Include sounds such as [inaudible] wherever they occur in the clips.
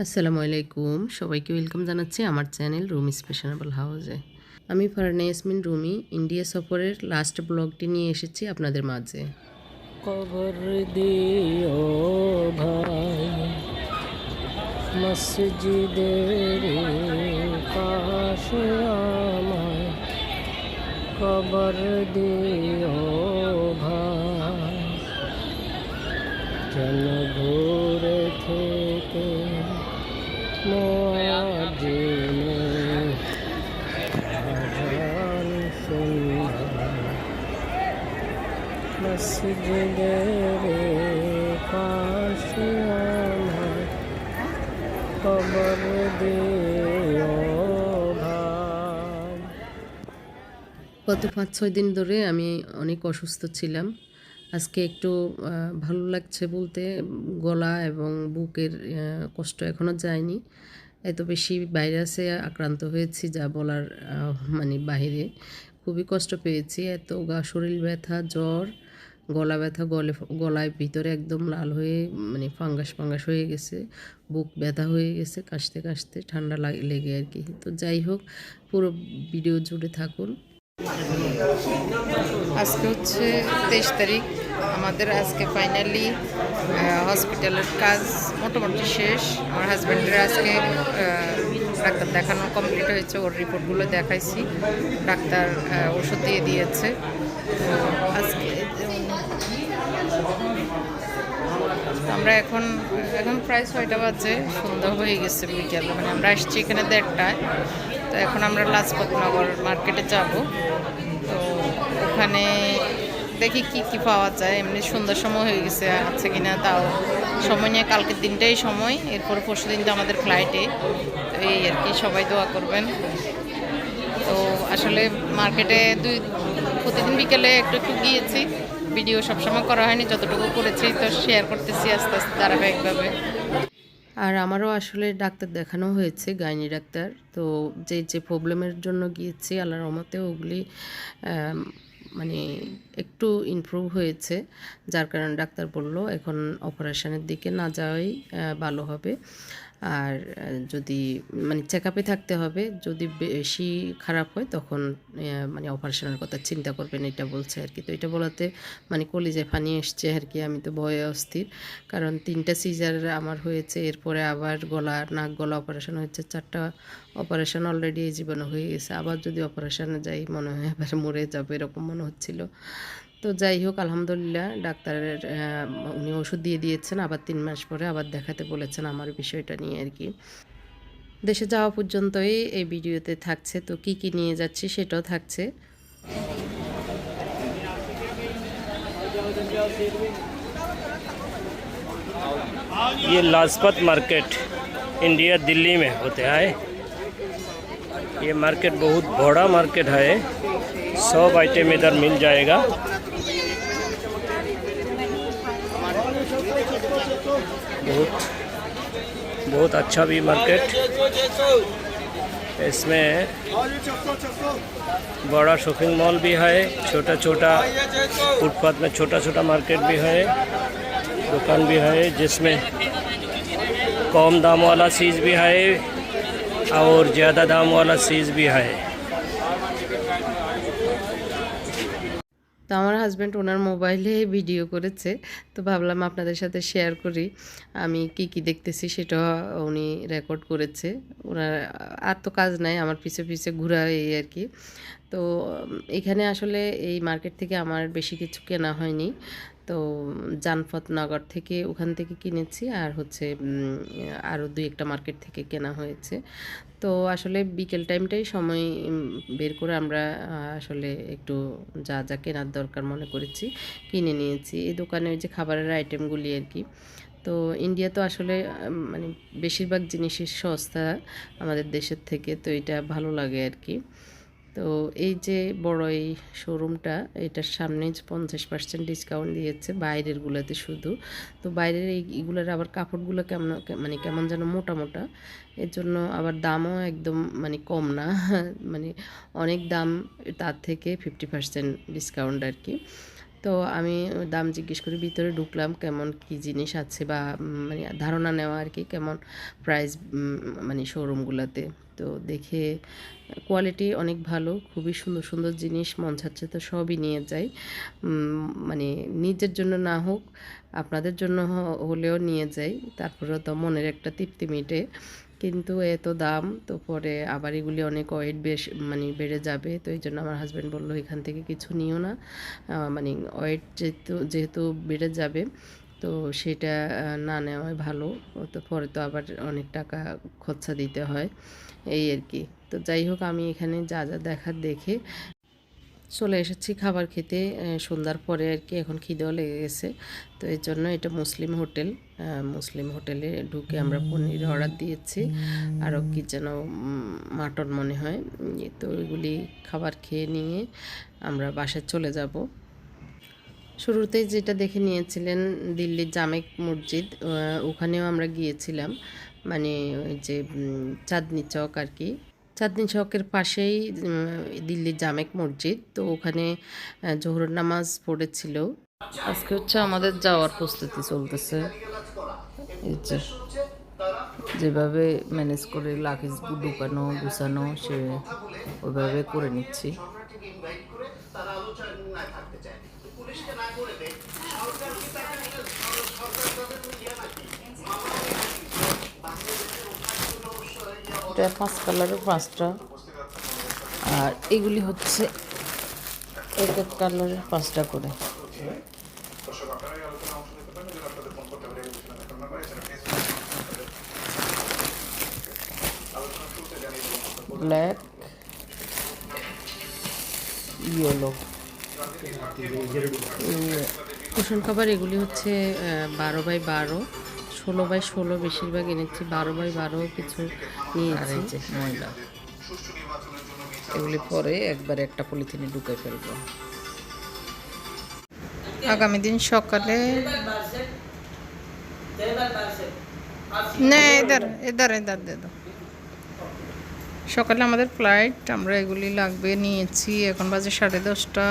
আসসালামু আলাইকুম। সবাইকে ওয়েলকাম জানাচ্ছি আমার চ্যানেল রুমি স্পেশনেবল হাউসে। আমি ফারহানা ইয়াসমিন, রুমি, ইন্ডিয়া সফরের লাস্ট ব্লগটি নিয়ে এসেছি আপনাদের মাঝে। কবর দিও ভাই, মসজিদের পাশে আমায়। কবর দিও ভাই মসজিদের কবর গত পাঁচ, ছয় দিন ধরে আমি অনেক অসুস্থ ছিলাম। আজকে একটু ভালো লাগছে বলতে, গলা এবং বুকের কষ্ট এখনও যায়নি। এত বেশি ভাইরাসে আক্রান্ত হয়েছি যা বলার মানে বাইরে খুবই কষ্ট পেয়েছি। এত গা, শরীর ব্যথা, জ্বর গলা ব্যথা গলে, গলায় ভিতরে একদম লাল হয়ে মানে ফাঙ্গাস ফাঙ্গাস হয়ে গেছে, বুক ব্যথা হয়ে গেছে, কাশতে কাশতে ঠান্ডা লাগ- লেগে আর কি। তো যাই হোক, পুরো ভিডিও জুড়ে থাকুন। আজকে হচ্ছে তেইশ তারিখ। আমাদের আজকে ফাইনালি হসপিটালের কাজ মোটামুটি শেষ। আমার হাজব্যান্ডের আজকে ডাক্তার দেখানো কমপ্লিট হয়েছে। ওর রিপোর্টগুলো দেখাইছি। ডাক্তার ওষুধ দিয়ে দিয়েছে। তো আজকে তো আমরা এখন এখন প্রায় ছয়টা বাজে, সন্ধ্যা হয়ে গেছে বিকেল মানে আমরা আসছি এখানে দেড়টায়। তো এখন আমরা লাজপতনগর মার্কেটে যাব। তো ওখানে দেখি কি কি পাওয়া যায়। এমনি সন্ধ্যার সময় হয়ে গেছে, আছে কিনা তাও সময় নিয়ে কালকের দিনটাই সময়, এরপর পরশু দিন তো আমাদের ফ্লাইটে তো এই আর কি, সবাই দোয়া করবেন। তো আসলে মার্কেটে দুই, প্রতিদিন বিকেলে একটু একটু গিয়েছি। ভিডিও সবসময় করা হয়নি, যতটুকু করেছি তো শেয়ার করতেছি আস্তে আস্তে ধারাবাহিকভাবে। আর আমারও আসলে ডাক্তার দেখানো হয়েছে, গাইনি ডাক্তার। তো যে যে প্রবলেমের জন্য গিয়েছি আল্লাহর রহমতে ওগুলি মানে একটু ইমপ্রুভ হয়েছে। যার কারণে ডাক্তার বলল, এখন অপারেশনের দিকে না যাওয়াই ভালো হবে। আর যদি মানে চেক আপে থাকতে হবে, যদি বেশি খারাপ হয় তখন মানে অপারেশনের কথা চিন্তা করবেন, এটা বলছে আর কি। তো এটা বলাতে মানে কলিজে ফানি এসছে আর কি, আমি তো ভয়ে অস্থির। কারণ তিনটা সিজার আমার হয়েছে, এরপরে আবার গলা, নাক গলা অপারেশন হয়েছে, চারটা অপারেশন অলরেডি এই জীবনে হয়ে গেছে। আবার যদি অপারেশনে যাই, মনে হয় এবার মরে যাবে, এরকম মনে হচ্ছিল। তো যাই হোক আলহামদুলিল্লাহ ডাক্তারের আহ, উনি ওষুধ দিয়ে দিয়েছেন আবার তিন মাস পরে আবার দেখাতে বলেছেন আমার বিষয়টা নিয়ে আর কি দেশে যাওয়া পর্যন্তই এই ভিডিওতে থাকছে তো কি কি নিয়ে যাচ্ছি সেটাও থাকছে ये लाजपत मार्केट इंडिया दिल्ली में होते हैं ये मार्केट बहुत बड़ा मार्केट है सब आइटम इधर मिल जाएगा बहुत बहुत अच्छा भी मार्केट इसमें बड़ा शॉपिंग मॉल भी है छोटा छोटा फुटपाथ में छोटा छोटा मार्केट भी है, दुकान भी है, जिसमें कम दाम वाला चीज़ भी है और ज़्यादा दाम वाला चीज़ भी है। তো আমার হাজব্যান্ড ওনার মোবাইলে ভিডিও করেছে। তো ভাবলাম আপনাদের সাথে শেয়ার করি। আমি কি কি দেখতেছি সেটা উনি রেকর্ড করেছে। ওনার, আর তো কাজ নাই, আমার পিছে পিছে ঘোরা এই আর কি। তো, এখানে আসলে এই মার্কেট থেকে আমার বেশি কিছু কেনা হয়নি। তো জানপথ নগর থেকে ওখান থেকে কিনেছি। আর হচ্ছে আরও দুই একটা মার্কেট থেকে কেনা হয়েছে। তো আসলে বিকেল টাইমটাই সময় বের করে আমরা আসলে একটু যা যা কেনার দরকার মনে করেছি, কিনে নিয়েছি। এই দোকানে ওই যে খাবারের আইটেমগুলি আর কি। তো ইন্ডিয়া তো আসলে মানে বেশিরভাগ জিনিসের সস্তা আমাদের দেশের থেকে, তো এটা ভালো লাগে আর কি। তো এই যে বড় এই শোরুমটা এটার সামনে পঞ্চাশ পার্সেন্ট ডিসকাউন্ট দিয়েছে, বাইরেরগুলোতে শুধু। তো বাইরের এই এগুলোর আবার কাপড়গুলো কেমন মানে কেমন যেন মোটা মোটা। এর জন্য আবার দামও একদম মানে কম না। [laughs] মানে অনেক দাম তার থেকে ফিফটি পার্সেন্ট ডিসকাউন্ট আর কি। তো আমি দাম জিজ্ঞেস করে ভিতরে ঢুকলাম কেমন কি জিনিস আছে বা মানে ধারণা নেওয়া আর কি কেমন প্রাইস মানে শোরুমগুলোতে তো দেখে কোয়ালিটি অনেক ভালো, খুবই সুন্দর সুন্দর জিনিস, মন চাচ্ছে তো সবই নিয়ে যাই। মানে নিজের জন্য না হোক, আপনাদের জন্য হলেও নিয়ে যাই। তারপরেও তো মনের একটা তৃপ্তি মিটে। কিন্তু এত দাম, তো পরে আবার এগুলি অনেক ওয়েট বেশ মানে বেড়ে যাবে। তো এই জন্য আমার হাজব্যান্ড বলল, এখান থেকে কিছু নিও না। মানে ওয়েট যেহেতু যেহেতু বেড়ে যাবে, তো সেটা না নেওয়াই ভালো। তো পরে তো আবার অনেক টাকা খরচা দিতে হয়, এই আর কি। তো যাই হোক, আমি এখানে যা যা দেখার দেখে চলে এসেছি খাবার খেতে সন্ধ্যার পরে আর কি এখন খিদেও লেগে গেছে তো এর জন্য এটা মুসলিম হোটেল মুসলিম হোটেলে ঢুকে আমরা পনির অর্ডার দিয়েছি। আরও কি যেন মাটন মনে হয়। তো ওইগুলি খাবার খেয়ে নিয়ে আমরা বাসায় চলে যাব। শুরুতে যেটা দেখে নিয়েছিলেন, দিল্লির জামেক মসজিদ ওখানেও আমরা গিয়েছিলাম। মানে ওই যে চাঁদনি চক আর কি। চাঁদনি চকের পাশেই দিল্লির জামেক মসজিদ। তো ওখানে জোহর নামাজ পড়েছিল। আজকে হচ্ছে আমাদের যাওয়ার প্রস্তুতি চলতেছে। যেভাবে ম্যানেজ করে লাকিজ ঢুকানো, গুছানো, সে ওইভাবে করে নিচ্ছি। এটা পাঁচ কালারের পাঁচটা। আর এগুলি হচ্ছে এক এক কালারের পাঁচটা করে। ব্ল্যাক ইয়েলো কুশন খাবার এগুলি হচ্ছে বারো বাই বারো। ষোলো বাই ষোলো বেশিরভাগ এনেছি বারো বাই বারো কিছু নিয়েছি। ময়লা এগুলি পরে একবার একটা পলিথিনে ঢুকে ফেলব। আগামী দিন সকালে না এদার এদার এদার দে সকালে আমাদের ফ্লাইট আমরা এগুলি লাগবে নিয়েছি। এখন বাজে সাড়ে দশটা।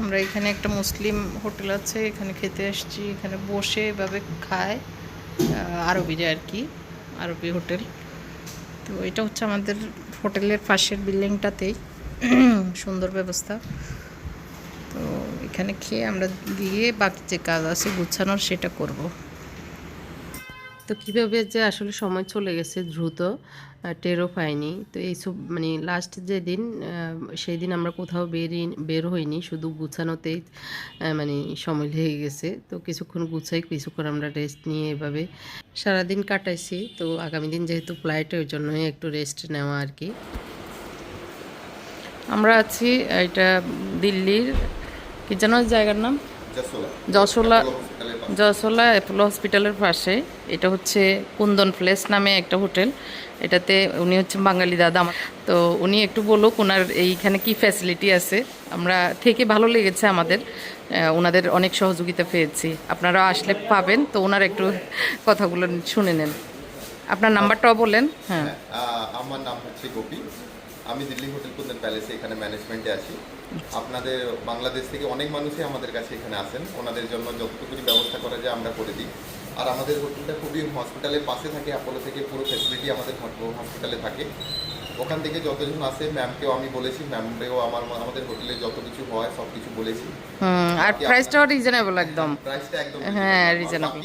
আমরা এখানে একটা মুসলিম হোটেল আছে এখানে খেতে আসছি এখানে বসে এভাবে খায়। আরবিরা আর কি, আরবি হোটেল। তো এটা হচ্ছে আমাদের হোটেলের পাশের বিল্ডিংটাতেই। [clears throat] সুন্দর ব্যবস্থা। তো এখানে খেয়ে আমরা দিয়ে বাকি যে কাজ আছে গুছানোর সেটা করব। তো কীভাবে যে আসলে সময় চলে গেছে দ্রুত টেরও পাইনি। তো এইসব মানে লাস্ট যেদিন সেই দিন আমরা কোথাও বেরিয়ে বের হইনি, শুধু গুছানোতেই মানে সময় লেগে গেছে। তো কিছুক্ষণ গুছাই, কিছুক্ষণ আমরা রেস্ট নিয়ে এভাবে সারাদিন কাটাইছি। তো আগামী দিন যেহেতু ফ্লাইট ওই জন্যই একটু রেস্ট নেওয়া আর কি আমরা আছি, এটা দিল্লির, কি ওই জায়গার নাম? যশোলা। যশোলা অ্যাপোলো হসপিটালের পাশে। এটা হচ্ছে কুন্দন প্লেস নামে একটা হোটেল। এটাতে উনি হচ্ছে বাঙালি দাদা তো উনি একটু বলুক ওনার এইখানে কি ফ্যাসিলিটি আছে? আমরা থেকে ভালো লেগেছে আমাদের। ওনাদের অনেক সহযোগিতা পেয়েছি। আপনারা আসলে পাবেন তো ওনার একটু কথাগুলো শুনে নেন। আপনার নাম্বারটাও বলেন হ্যাঁ। আমার নাম হচ্ছে গোপী। আমি দিল্লি হোটেল কুন্দন প্যালেসে এখানে ম্যানেজমেন্টে আছি। আপনাদের বাংলাদেশ থেকে অনেক মানুষই আমাদের কাছে এখানে আসেন। ওনাদের জন্য যতটুকুনি ব্যবস্থা করা যায় আমরা করে দিই। আর আমাদের হোটেলটা খুবই হসপিটালের পাশে থাকে অ্যাপোলো থেকে পুরো ফেসিলিটি আমাদের হসপিটালে থাকে। ওখান থেকে যতজন আসে ম্যামকেও আমি বলেছি ম্যামকেও আমার আমাদের হোটেলে যত কিছু হয় সব কিছু বলেছি। হুম আর প্রাইসটাও রিজনেবল একদম। প্রাইসটা একদম হ্যাঁ, reasonable।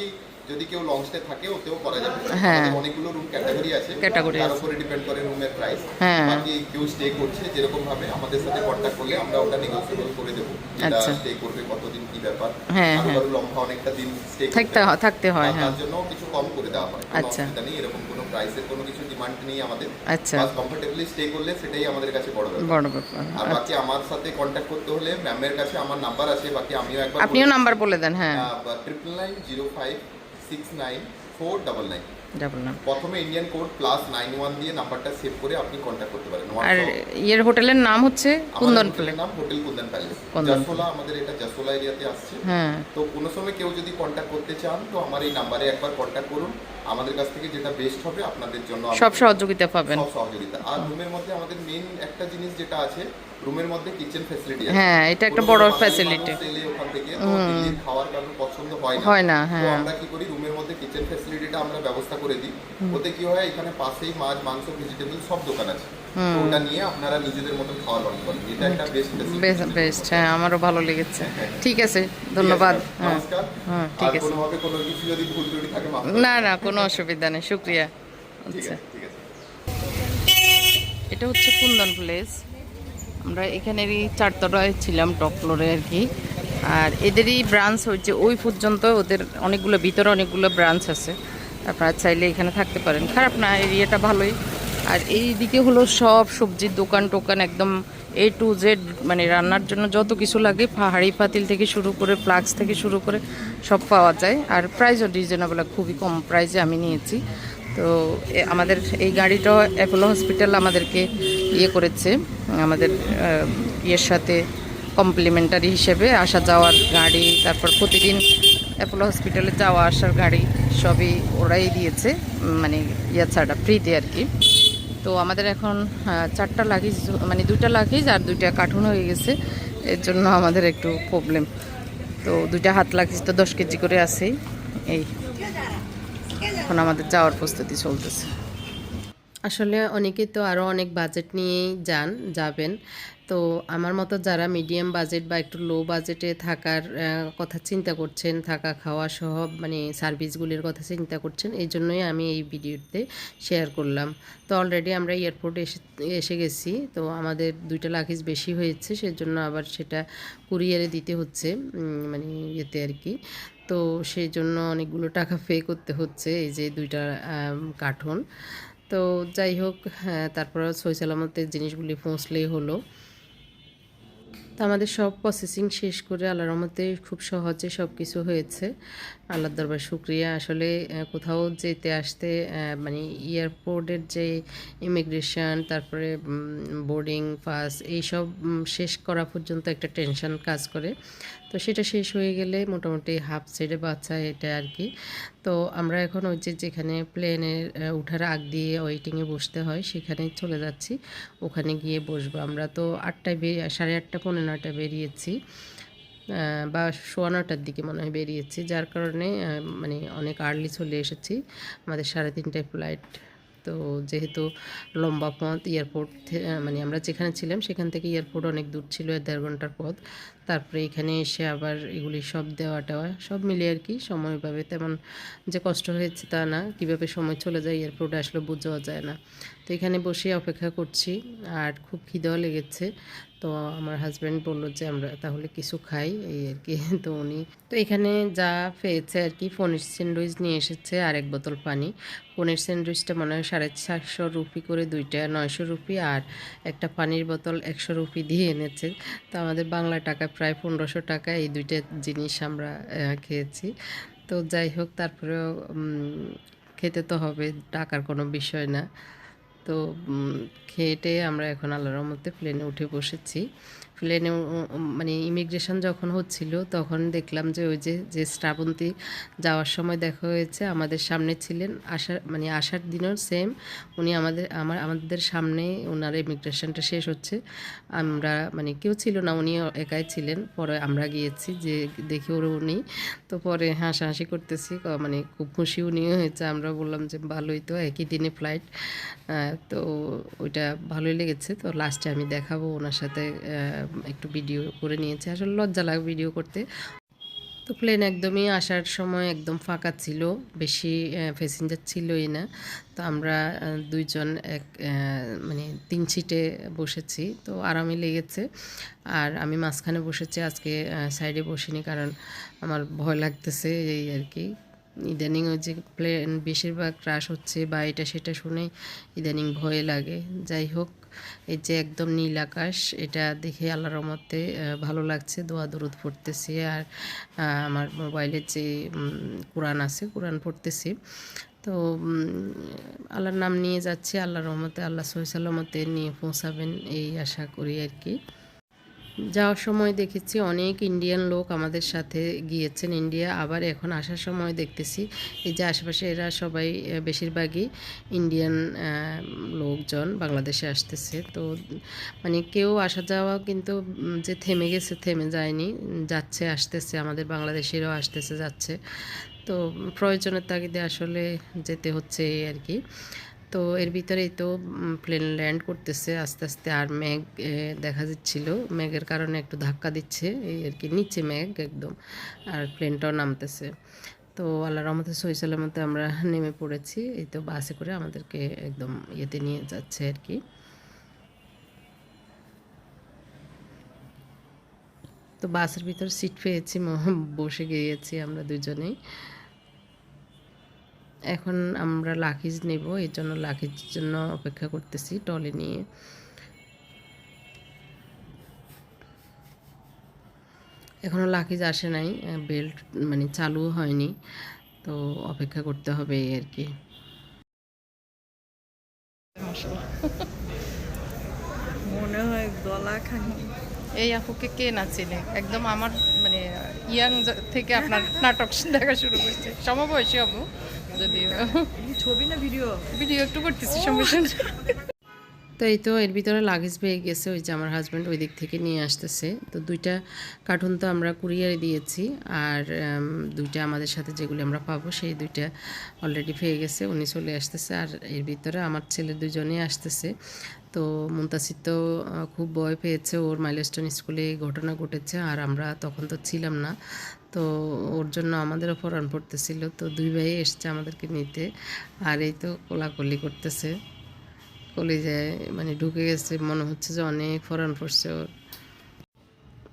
যদি কেউ লং স্টে থাকে ওতেও করা যাবে। হ্যাঁ। অনেকগুলো রুম ক্যাটাগরি আছে। Category তার উপরে ডিপেন্ড করে রুমের প্রাইস হ্যাঁ। বাকি কেউ স্টে করছে যেরকম ভাবে আমাদের সাথে কন্ট্যাক্ট করলে আমরা ওটা নেগোসিয়েবল করে দেবো। যেটা আচ্ছা। স্টে করবে কতদিন কি ব্যাপার। হ্যাঁ, হ্যাঁ। লম্বা অনেকটা দিন স্টে থাকতে হয় থাকতে হয় হ্যাঁ তার জন্য কিছু কম করে দেওয়া হয়। আচ্ছা। নেই এরকম কোনো প্রাইসের কোনো কিছু ডিমান্ড নেই আমাদের। আচ্ছা। বাস কমফোর্টেবলি স্টে করলে সেটাই আমাদের কাছে বড় ব্যাপার। বড় ব্যাপার আর বাকি আমার সাথে কন্ট্যাক্ট করতে হলে ম্যামের কাছে আমার নাম্বার আছে বাকি আমিও একবার আপনিও নাম্বার বলে দেন হ্যাঁ। Triple nine zero five six nine four double nine প্রথমে Indian code plus nine one দিয়ে নাম্বারটা সেভ করে আপনি কন্ট্যাক্ট করতে পারেন। আর ইয়ের হোটেলের নাম হচ্ছে কুন্দন প্লে নাম হোটেল কুন্দন প্যালেস জাসোলা আমাদের এটা জাসোলা এরিয়াতে আসছে। হ্যাঁ। তো কোনো সময় কেউ যদি কন্ট্যাক্ট করতে চান তো আমার এই নাম্বারে একবার কন্ট্যাক্ট করুন। আমাদের কাছ থেকে যেটা বেস্ট হবে আপনাদের জন্য সব সহযোগিতা পাবেন। সব সহযোগিতা। আর রুমের মধ্যে আমাদের মেইন একটা জিনিস যেটা আছে রুমের মধ্যে কিচেন ফ্যাসিলিটি হ্যাঁ, এটা একটা বড় facility। ওখান থেকে খাওয়ার কারণ পছন্দ হয় না। হয় না, হ্যাঁ। আমরা কি করি রুমের মধ্যে কিচেন ফ্যাসিলিটিটা আমরা ব্যবস্থা করে দিই। ওতে কি হয় এখানে পাশেই মাছ মাংস ভেজিটেবল সব দোকান আছে। ওটা নিয়ে আপনারা নিজেদের মতন খাওয়ার বানাতে পারেন এটা একটা বেস্ট বেস্ট হ্যাঁ আমারও ভালো লেগেছে। [laughs] ঠিক আছে ধন্যবাদ। হ্যাঁ নমস্কার। হ্যাঁ, ঠিক আছে। কোনোভাবে কোনো কিছু যদি ভুল ত্রুটি থাকে না না কোনো অসুবিধা নেই শুক্রিয়া। [laughs] ঠিক আচ্ছা। আছে। এটা হচ্ছে কুন্দন প্লেস আমরা এখানেরই চারতলায় ছিলাম টপ ফ্লোরে আর কি আর এদেরই ব্রাঞ্চ হচ্ছে, ওই পর্যন্ত ওদের অনেকগুলো, ভিতরে অনেকগুলো ব্রাঞ্চ আছে। আপনারা চাইলে এখানে থাকতে পারেন। খারাপ না, এরিয়াটা ভালোই। আর এই দিকে হলো সব সবজির দোকান টোকান একদম এ টু জেড মানে রান্নার জন্য যত কিছু লাগে পাহাড়ি পাতিল থেকে শুরু করে প্লাক্স থেকে শুরু করে সব পাওয়া যায়। আর প্রাইসও রিজনেবল খুবই কম প্রাইসে আমি নিয়েছি। তো আমাদের এই গাড়িটা অ্যাপোলো হসপিটাল আমাদেরকে ইয়ে করেছে, আমাদের ইয়ের সাথে কমপ্লিমেন্টারি হিসেবে আসা যাওয়ার গাড়ি, তারপর প্রতিদিন অ্যাপোলো হসপিটালে যাওয়া আসার গাড়ি সবই ওরাই দিয়েছে মানে ইয়ে ছাড়া ফ্রিতে আর কি। তো আমাদের এখন চারটা লাগেজ মানে দুইটা লাগেজ আর দুইটা কার্টুন হয়ে গেছে, এর জন্য আমাদের একটু প্রবলেম তো দুইটা হাত লাগেজ তো দশ কেজি করে আছে এই, এখন আমাদের যাওয়ার প্রস্তুতি চলতেছে। আসলে অনেকে তো আরও অনেক বাজেট নিয়েই যান, যাবেন। তো আমার মতো যারা মিডিয়াম বাজেট বা একটু লো বাজেটে থাকার কথা চিন্তা করছেন, থাকা খাওয়া সহ মানে সার্ভিসগুলির কথা চিন্তা করছেন, এই জন্যই আমি এই ভিডিওতে শেয়ার করলাম। তো অলরেডি আমরা এয়ারপোর্টে এসে এসে গেছি, তো আমাদের দুইটা লাগেজ বেশি হয়েছে, সেজন্য আবার সেটা কুরিয়ারে দিতে হচ্ছে মানে ইয়েতে আর কি। তো সেই জন্য অনেকগুলো টাকা পে করতে হচ্ছে, এই যে দুইটা কার্টুন। তো যাই হোক হ্যাঁ, তারপরে সই সালামতের জিনিসগুলি পৌঁছলেই হলো। তো আমাদের সব প্রসেসিং শেষ করে আল্লাহর রহমতে খুব সহজে সব কিছু হয়েছে। আল্লাহর দরবার শুক্রিয়া। আসলে কোথাও যেতে আসতে মানে এয়ারপোর্টের যে ইমিগ্রেশন তারপরে বোর্ডিং পাস এইসব শেষ করা পর্যন্ত একটা টেনশন কাজ করে। তো সেটা শেষ হয়ে গেলে মোটামুটি হাফ ছেড়ে বাচ্চা এটা আর কি তো আমরা এখন ওই যে, যেখানে প্লেনে উঠার আগ দিয়ে ওয়েটিংয়ে বসতে হয়, সেখানে চলে যাচ্ছি। ওখানে গিয়ে বসবো। আমরা তো আটটায় সাড়ে আটটা, পনেরো নটায় বেরিয়েছি বা সোয়া নটার দিকে মনে হয় বেরিয়েছি, যার কারণে মানে অনেক আর্লি চলে এসেছি, আমাদের সাড়ে তিনটায় ফ্লাইট তো যেহেতু লম্বা পথ এয়ারপোর্ট মানে আমরা যেখানে ছিলাম সেখান থেকে এয়ারপোর্ট অনেক দূর ছিল দেড় ঘণ্টার পথ। তারপরে এখানে এসে আবার এগুলি সব দেওয়া টেওয়া, সব মিলিয়ে আর কি, সময়ভাবে তেমন যে কষ্ট হয়েছে তা না, কীভাবে সময় চলে যায় এয়ারপোর্টে আসলে বোঝাও যায় না। তো এখানে বসে অপেক্ষা করছি আর খুব খিদেও লেগেছে। তো আমার হাজব্যান্ড বলল যে, আমরা তাহলে কিছু খাই। এই আর কি। [laughs] তো উনি, তো এখানে যা পেয়েছে আর কি, পনির স্যান্ডউইচ নিয়ে এসেছে আর এক বোতল পানি। পনির স্যান্ডউইচটা মনে হয় সাড়ে চারশো রুপি করে, দুইটা নয়শো রুপি আর একটা পানির বোতল একশো রুপি দিয়ে এনেছে। তো আমাদের বাংলা টাকা প্রায় পনেরোশো টাকা এই দুইটা জিনিস আমরা খেয়েছি। তো যাই হোক, তারপরেও খেতে তো হবে, টাকার কোনো বিষয় না। তো খেয়েটে আমরা এখন আল্লাহর রহমতে প্লেনে উঠে বসেছি। প্লেনে মানে ইমিগ্রেশন যখন হচ্ছিল, তখন দেখলাম যে ওই যে যে শ্রাবন্তী যাওয়ার সময় দেখা হয়েছে, আমাদের সামনে ছিলেন। আসার মানে আসার দিনও সেম উনি আমাদের, আমার, আমাদের সামনে ওনার ইমিগ্রেশনটা শেষ হচ্ছে। আমরা মানে কেউ ছিল না উনি একাই ছিলেন। পরে আমরা গিয়েছি যে, দেখি ওর উনি তো পরে হাসাহাসি করতেছি মানে খুব খুশি উনিও হয়েছে। আমরা বললাম যে, ভালোই তো, একই দিনে ফ্লাইট তো ওইটা ভালোই লেগেছে। তো লাস্টে আমি দেখাবো ওনার সাথে একটু ভিডিও করে নিয়েছি। আসলে লজ্জা লাগে ভিডিও করতে। তো প্লেন একদমই আসার সময় একদম ফাঁকা ছিল, বেশি প্যাসেঞ্জার ছিলই না। তো আমরা দুইজন এক মানে তিন সিটে বসেছি। তো আরামই লেগেছে। আর আমি মাঝখানে বসেছি, আজকে সাইডে বসিনি কারণ আমার ভয় লাগতেছে এই আর কি। ইদানিং ওই যে প্লেন বেশিরভাগ ক্রাশ হচ্ছে বা এটা সেটা শুনে ইদানিং ভয় লাগে। যাই হোক, এই যে একদম নীল আকাশ, এটা দেখে আল্লাহর রহমতে ভালো লাগছে, দোয়া দরুদ পড়তেছি। আর আমার মোবাইলের যে কোরআন আছে, কোরআন পড়তেছি। তো আল্লাহর নাম নিয়ে যাচ্ছি, আল্লাহর রহমতে, আল্লাহ সহি সাল্লামতে নিয়ে পৌঁছাবেন, এই আশা করি আর কি। যাওয়ার সময় দেখেছি অনেক ইন্ডিয়ান লোক আমাদের সাথে গিয়েছেন ইন্ডিয়া আবার এখন আসার সময় দেখতেছি এই যে আশেপাশে এরা সবাই বেশিরভাগই ইন্ডিয়ান লোকজন বাংলাদেশে আসতেছে। তো মানে কেউ আসা যাওয়া কিন্তু যে থেমে গেছে, থেমে যায়নি, যাচ্ছে, আসতেছে, আমাদের বাংলাদেশিরাও আসতেছে, যাচ্ছে। তো প্রয়োজনের তাগিদে আসলে যেতে হচ্ছে আর কি। তো এর ভিতরেই তো প্লেন ল্যান্ড করতেছে আস্তে আস্তে আর এ, দেখা যাচ্ছিল। মেঘের কারণে একটু ধাক্কা দিচ্ছে এই আর কি নিচে মেঘ একদম আর প্লেনটাও নামতেছে। তো আল্লাহ রহমতে সহি সালামতে আমরা নেমে পড়েছি এই তো বাসে করে আমাদেরকে একদম ইয়েতে নিয়ে যাচ্ছে আর কি। তো বাসের ভিতর সিট পেয়েছি বসে গিয়েছি আমরা দুজনেই। এখন আমরা লাকিজ নেব এর জন্য লাকিজ জন্য অপেক্ষা করতেছি টলে নিয়ে। এখনও লাকিজ আসে নাই বেল্ট মানে চালু হয়নি তো অপেক্ষা করতে হবে এই আর কি। মনে হয় গলা খানি। এই আপুকে কে না চেনে? একদম আমার মানে ইয়াং থেকে আপনার নাটক দেখা শুরু করছে। সমবয়সী আপু। যদিও ছবি না ভিডিও ভিডিও একটু করতেছি সঙ্গে সঙ্গে তো এই তো এর ভিতরে লাগেজ পেয়ে গেছে ওই যে আমার হাজব্যান্ড ওই দিক থেকে নিয়ে আসতেছে। তো দুইটা কার্টুন তো আমরা কুরিয়ারে দিয়েছি আর দুইটা আমাদের সাথে যেগুলি আমরা পাবো সেই দুইটা অলরেডি পেয়ে গেছে উনি চলে আসতেছে আর এর ভিতরে আমার ছেলে দুজনেই আসতেছে। তো মুন্তাসির তো খুব ভয় পেয়েছে ওর মাইলস্টোন স্কুলে ঘটনা ঘটেছে আর আমরা তখন তো ছিলাম না। তো ওর জন্য আমাদেরও পরাণ পড়তেছিল। তো দুই ভাই এসছে আমাদেরকে নিতে। আর এই তো কোলাকলি করতেছে। কলেজায় মানে ঢুকে গেছে। মনে হচ্ছে যে অনেক ফরান পড়ছে ওর।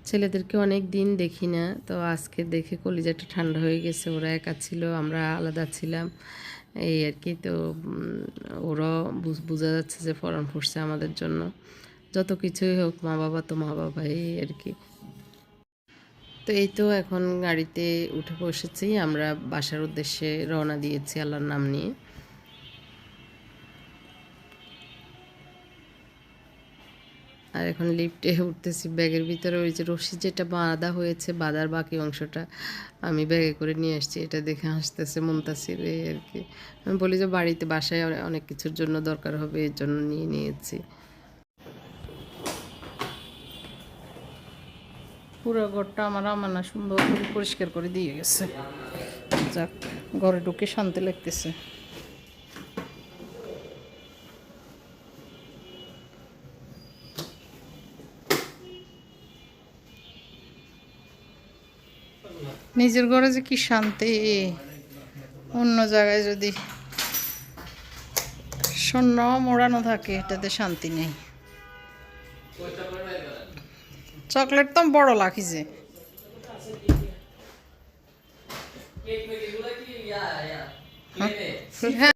ছেলেদেরকে অনেক দিন দেখি না। তো আজকে দেখে কলিজাটা ঠান্ডা হয়ে গেছে। ওরা একা ছিল, আমরা আলাদা ছিলাম। এই আর কি তো ওরাও বুঝ- যাচ্ছে যে ফরান পড়ছে আমাদের জন্য। যত কিছুই হোক মা বাবা তো মা বাবা এই আর কি। তো এই তো এখন গাড়িতে উঠে বসেছি। আমরা বাসার উদ্দেশ্যে রওনা দিয়েছি আল্লাহর নাম নিয়ে। আর এখন লিফটে উঠতেছি। ব্যাগের ভিতরে ওই যে রশি যেটা বাঁধা হয়েছে, বাঁধার বাকি অংশটা আমি ব্যাগে করে নিয়ে আসছি। এটা দেখে হাসতেছে মুমতাসির এই আর কি। আমি বলি যে বাড়িতে বাসায় অনেক কিছুর জন্য দরকার হবে, এর জন্য নিয়ে নিয়েছি। পুরো ঘরটা আমার আমানা সুন্দর করে পরিষ্কার করে দিয়ে গেছে। যাক, ঘরে ঢুকে শান্তি লাগতেছে। নিজের ঘরে যে কি শান্তি, অন্য জায়গায় যদি স্বর্ণ মোড়ানো থাকে, এটাতে শান্তি নেই। চকলেট তো বড় লাখিছে হ্যাঁ।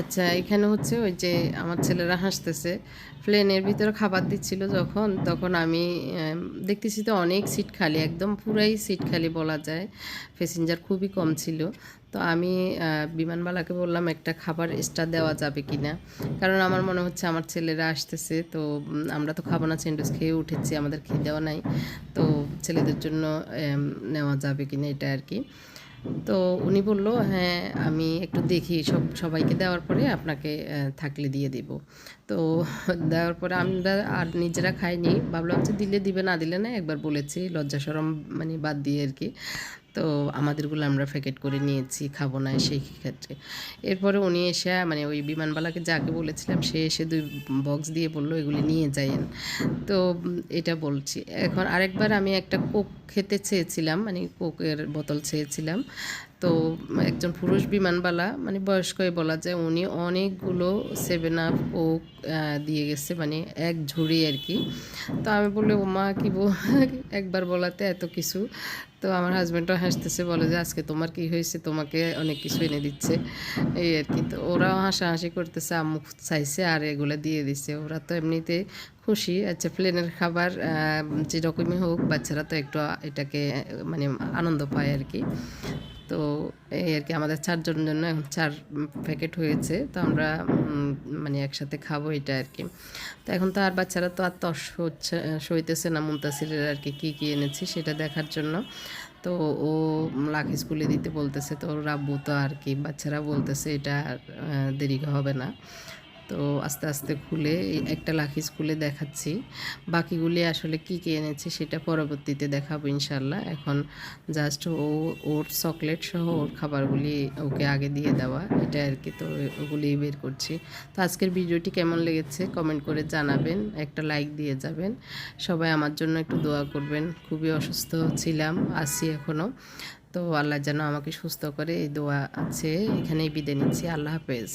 আচ্ছা এখানে হচ্ছে ওই যে আমার ছেলেরা হাসতেছে। প্লেনের ভিতরে খাবার দিচ্ছিল যখন, তখন আমি দেখতেছি তো অনেক সিট খালি, একদম পুরাই সিট খালি বলা যায়। প্যাসেঞ্জার খুবই কম ছিল। তো আমি বিমানবালাকে বললাম, একটা খাবার এক্সট্রা দেওয়া যাবে কি না কারণ আমার মনে হচ্ছে আমার ছেলেরা আসতেছে, তো আমরা তো খাব না, স্যান্ডউইচ খেয়ে উঠেছি, আমাদের খিদেও নাই। তো, ছেলেদের জন্য নেওয়া যাবে কি না এটা আর কি। তো উনি বলল হ্যাঁ আমি একটু দেখি, সব, সবাইকে দেওয়ার পরে আপনাকে থাকলে দিয়ে দিব। তো দেওয়ার পরে আমরা আর নিজেরা খাইনি, ভাবলাম যে দিলে দিবে, না দিলে না, একবার বলেছি, লজ্জা সরম মানে বাদ দিয়ে আর কি। তো আমাদেরগুলো আমরা প্যাকেট করে নিয়েছি, খাব না সেই ক্ষেত্রে। এরপরে উনি এসে মানে ওই বিমানবালাকে যাকে বলেছিলাম, সে এসে দুই বক্স দিয়ে বলল, এগুলি নিয়ে যাইয়েন। তো এটা বলছি। এখন আরেকবার আমি একটা কোক খেতে চেয়েছিলাম মানে কোকের বোতল চেয়েছিলাম। তো একজন পুরুষ বিমানবালা মানে বয়স্কই বলা যায়, উনি অনেকগুলো সেভেন আপ কোক দিয়ে গেছে মানে এক ঝুড়ি আর কি। তো আমি বললে ও মা কি [laughs] একবার বলাতে এত কিছু। তো আমার হাজব্যান্ডও হাসতেছে, বলে যে, আজকে তোমার কি হয়েছে? তোমাকে অনেক কিছু এনে দিচ্ছে। এই আর কি। তো ওরাও হাসাহাসি করতেছে, আম্মু চাইছে আর এগুলো দিয়ে দিচ্ছে ওরা তো এমনিতে খুশি। আচ্ছা প্লেনের খাবার যেরকমই হোক, বাচ্চারা তো একটু এটাকে মানে আনন্দ পায় আর কি। তো এই আর কি আমাদের চারজনের জন্য এখন চার প্যাকেট হয়েছে, তো আমরা মানে একসাথে খাব এটা আর কি। তো এখন তো আর বাচ্চারা তো আর তস হচ্ছে, সইতেছে না মুমতাসিরের আর কি কী কী এনেছি সেটা দেখার জন্য। তো ও লাখ স্কুলে দিতে বলতেছে, তো ওর আব্বু তো আর কি বাচ্চারা বলতেছে এটা দেরি হবে না। তো আস্তে আস্তে খুলে একটা লাখি স্কুলে দেখাচ্ছি। বাকিগুলি আসলে কি কি এনেছে সেটা পরবর্তীতে দেখাবো ইনশাল্লাহ এখন জাস্ট ও, ওর চকলেট সহ ওর খাবারগুলি ওকে আগে দিয়ে দেওয়া, এটা আর কি। তো ওগুলি বের করছি। তো আজকের ভিডিওটি কেমন লেগেছে কমেন্ট করে জানাবেন, একটা লাইক দিয়ে যাবেন। সবাই আমার জন্য একটু দোয়া করবেন। খুবই অসুস্থ ছিলাম, আছি এখনও তো আল্লাহ যেন আমাকে সুস্থ করে এই দোয়া আছে। এখানেই বিদায় নিচ্ছি। আল্লাহ হাফেজ।